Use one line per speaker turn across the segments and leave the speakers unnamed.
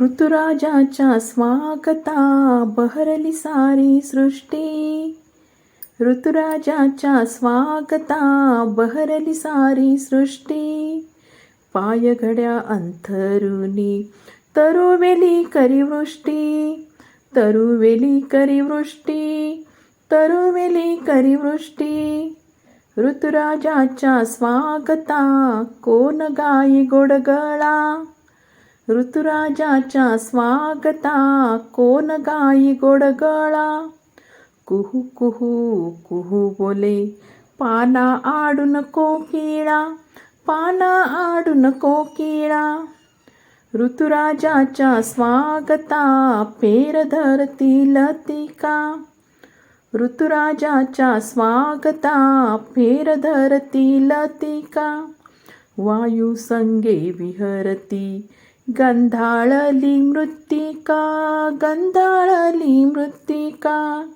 ऋतुराजाच्या स्वागता बहरली सारी सृष्टी. ऋतुराजाच्या स्वागता बहरली सारी सृष्टी. पाय घड्या अंथरुणी तरुवेली करीवृष्टी तरुवेली करीवृष्टी तरुवेली करीवृष्टी ऋतुराजाच्या स्वागता कोण गाई गोडगळा? ऋतुराजाच्या स्वागता कोण गाई गोडगळा? कुहू कुहू कुहू बोले पाना आडून कोकिळा पाना आडून कोकिळा. ऋतुराजाच्या स्वागता पेर धरती लतिका ऋतुराजाच्या स्वागता फेर धरती लतिका वायू संगे विहरती गंधाळली मृत्तिका गंधाळली मृत्तिका.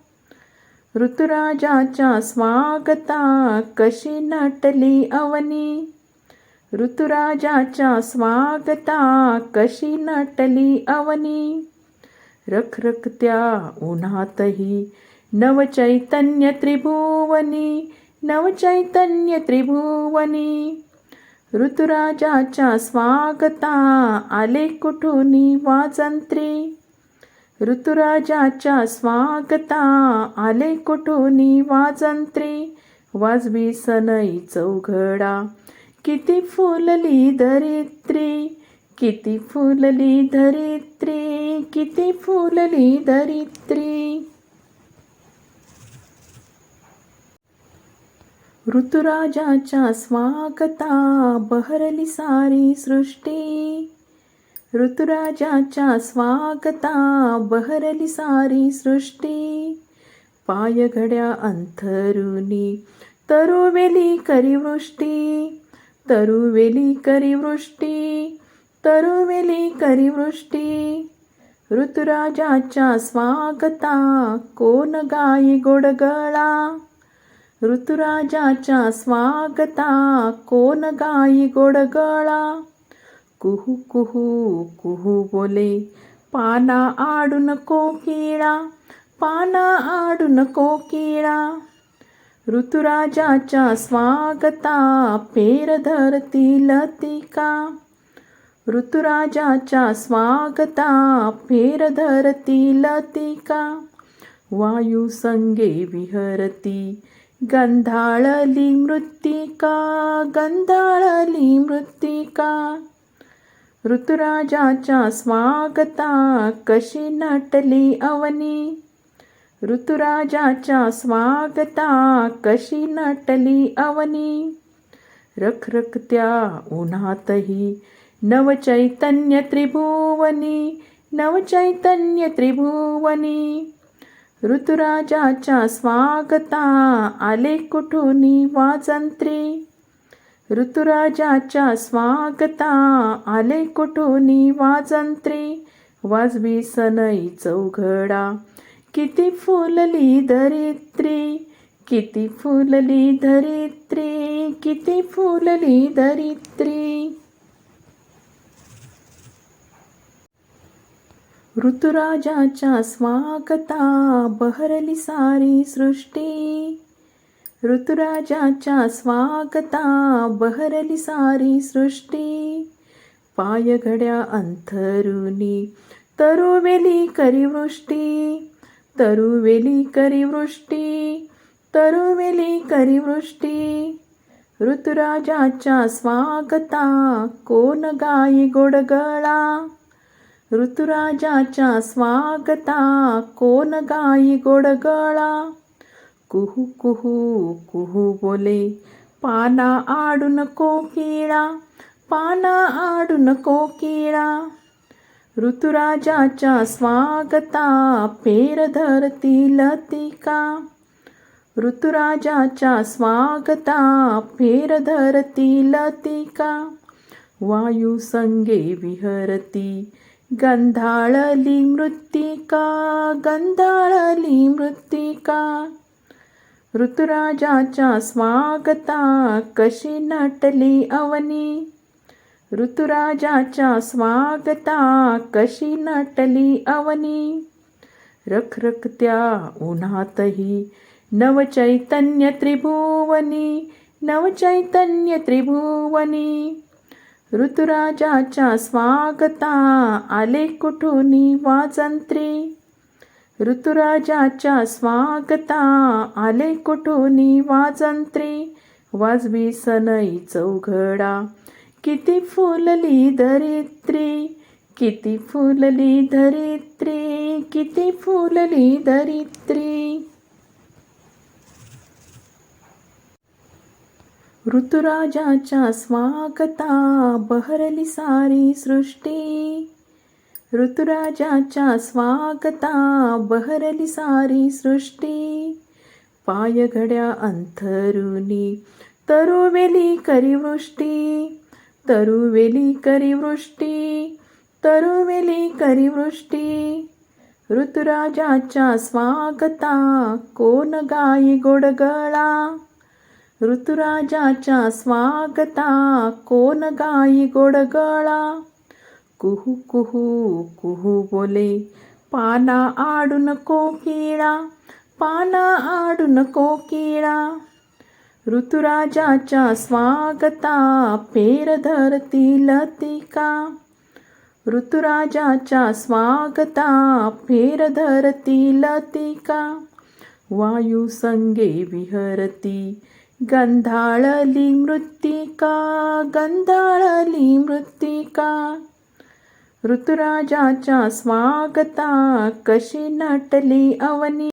ऋतुराजाच्या स्वागता कशी नटली अवनी? ऋतुराजाच्या स्वागता कशी नटली अवनी? रखरखत्या उन्हातही नवचैतन्य त्रिभुवनी नवचैतन्य त्रिभुवनी. ऋतुराजाच्या स्वागता आले कुठून वाजंत्री. ऋतुराजाच्या स्वागता आले कुठून वाजंत्री. वाजवी सनई चौघडा किती फुलली धरित्री किती फुलली धरित्री किती फुलली धरित्री ऋतुराजाच्या स्वागता बहरली सारी सृष्टी. ऋतुराजाच्या स्वागता बहरली सारी सृष्टी. पायघड्या अंथरुनी अंथरुणी तरुवेली करीवृष्टी तरुवेली करीवृष्टी तरुवेली करीवृष्टी ऋतुराजाच्या स्वागता कोण गाई गोडगळा? ऋतुराजाच्या स्वागता कोण गाई गोडगळा? कुहू कुहू कुहू बोले पाना आडू नको किळा पाना आडू नको किळा ऋतुराजाच्या स्वागता पेर धरती लतिका ऋतुराजाच्या स्वागता फेर धरती लतिका वायू संगे विहरती गंधाळली मृत्तिका गंधाळली मृत्तिका. ऋतुराजाच्या स्वागता कशी नटली अवनी? ऋतुराजाच्या स्वागता कशी नटली अवनी? रखरखत्या उन्हातही नवचैतन्य त्रिभुवनी नवचैतन्य त्रिभुवनी. ऋतुराजाच्या स्वागता आले कुठून वाजंत्री. ऋतुराजाच्या स्वागता आले कुठून वाजंत्री. वाजवी सनई चौघडा किती फुलली धरित्री किती फुलली धरित्री किती फुलली धरित्री ऋतुराजाच्या स्वागता बहरली सारी सृष्टी. ऋतुराजाच्या स्वागता बहरली सारी सृष्टी. पाय घड्या अंथरुणी तरुवेली करीवृष्टी तरुवेली करीवृष्टी तरुवेली करीवृष्टी ऋतुराजाच्या स्वागता कोण गाई गोडगळा? ऋतुराजाच्या स्वागता कोण गाई गोडगळा? कुहू कुहू कुहू बोले पाना आडू नको किळा पाना आडू नको किळा ऋतुराजाच्या स्वागता पेर धरती लतिका ऋतुराजाच्या स्वागता फेर धरती लतिका वायू संगे विहरती गंधाळली मृत्तिका गंधाळली मृत्तिका. ऋतुराजाच्या स्वागता कशी नटली अवनी? ऋतुराजाच्या स्वागता कशी नटली अवनी? रखरखत्या उन्हातही नवचैतन्य त्रिभुवनी नवचैतन्य त्रिभुवनी. ऋतुराजाच्या स्वागता. आले कुठून वाजंत्री. ऋतुराजाच्या स्वागता. आले कुठून वाजंत्री. वाजवी सनई चौघडा. किती फुलली धरित्री किती फुलली धरित्री किती फुलली धरित्री ऋतुराजाच्या स्वागता बहरली सारी सृष्टी. ऋतुराजाच्या स्वागता बहरली सारी सृष्टी. पायघड्या अंथरुणी अंथरुनी तरुवेली करिवृष्टी तरुवेली करिवृष्टी तरुवेली करिवृष्टी ऋतुराजाच्या स्वागता कोण गाई गोडगळा? ऋतुराजाच्या स्वागता कोण गाई गोडगळा. कुहू कुहू कुहू बोले पाना आडू नको किळा पाना आडू नको किळा ऋतुराजाच्या स्वागता पेर धरती लतिका ऋतुराजाच्या स्वागता फेर धरती लतिका वायू संगे विहरती गंधाळली मृत्तिका गंधाळली मृत्तिका ऋतुराजाच्या स्वागता कशी नटली अवनी?